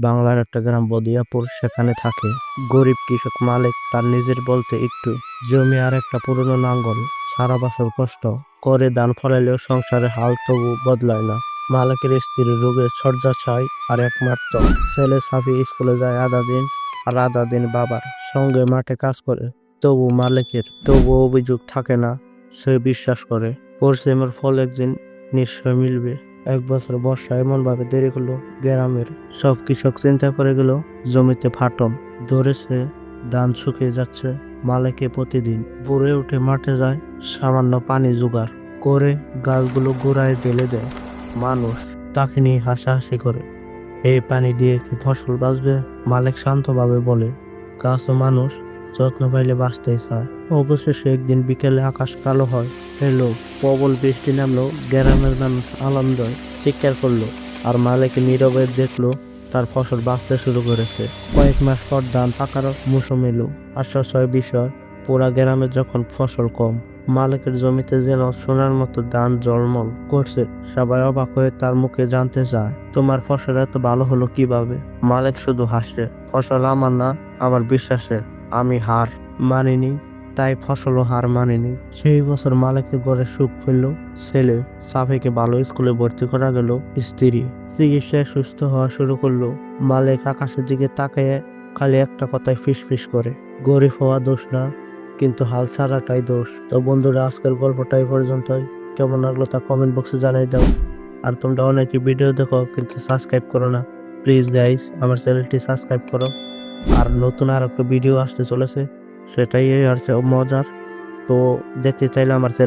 বাংলার একটা গ্রাম বদিয়াপুর, সেখানে থাকে। গরিব কৃষক মালিক, তার নিজের বলতে একটু। জমি আর একটা পুরনো নাঙ্গল, সারা বছর কষ্ট। করে দান ফলাইলেও সংসারে হাল তবু বদলায় না। মালিকের স্ত্রীর রোগে চাই আর একমাত্র ছেলে সাফি স্কুলে যায় আধা দিন আর আধা দিন বাবার সঙ্গে মাঠে কাজ করে। তবু মালিকের তবু অভিযোগ থাকে না, সে বিশ্বাস করে। পরিশ্রমের ফল একদিন নিশ্চয় মিলবে। এক বছর বর্ষা এমন ভাবে দেরি হলো গ্রামের সব কৃষক চিন্তা করে গেল, জমিতে ফাটন ধরেছে, ধান শুকিয়ে যাচ্ছে, মালেকে প্রতিদিন ভোরে উঠে মাঠে যায়, সামান্য পানি জোগাড় করে গাছগুলো গোড়ায় ঢেলে দেয়। মানুষ তাকে নিয়ে হাসাহাসি করে। এই পানি দিয়ে কি ফসল বাঁচবে? মালিক শান্তভাবে বলে গাছ ও মানুষ যত্ন পাইলে বাঁচতেই চায়। অবশেষে একদিন বিকেলে আকাশ কালো হয়। এলো প্রবল বৃষ্টি নামলো, গ্রামের মানুষ আনন্দ চিৎকার করল, আর মালিক নীরবে দেখল, তার ফসল বাঁচতে শুরু করেছে। কয়েক মাস পর ধান পাকার মৌসুম এলো। আশ্চর্যের বিষয়, পুরা গ্রামে যখন ফসল কম, মালিকের জমিতে যেন সোনার মতো ধান জলমল করছে, সবাই অবাক হয়ে তার মুখে জানতে চায়, তোমার ফসল এত ভালো হলো কীভাবে? মালিক শুধু হাসে ফসল আমার না, আমার বিশ্বাসের। আমি হার মানিনি, তাই ফসলও হার মানেনি। সেই বছর মালিকের ঘরে সুখ ফেলল ছেলে সাফিকে ভালো স্কুলে ভর্তি করা গেল, স্ত্রী চিকিৎসায় সুস্থ হওয়া শুরু করল। মালিক আকাশের দিকে তাকিয়ে খালি একটা কথায় ফিস ফিস করে, গরিব হওয়া দোষ না, কিন্তু হাল ছাড়াটাই দোষ। তো বন্ধুরা, আজকের গল্পটা এই পর্যন্তই। কেমন লাগল তা কমেন্ট বক্সে জানাই দাও। আর তোমরা অনেকে ভিডিও দেখো, কিন্তু সাবস্ক্রাইব করো না। প্লিজ গাইস আমার চ্যানেলটি সাবস্ক্রাইব করো। আর নতুন আর একটা ভিডিও আসতে চলেছে সেটাই আর মজার। তো দেখতে চাইলে আমার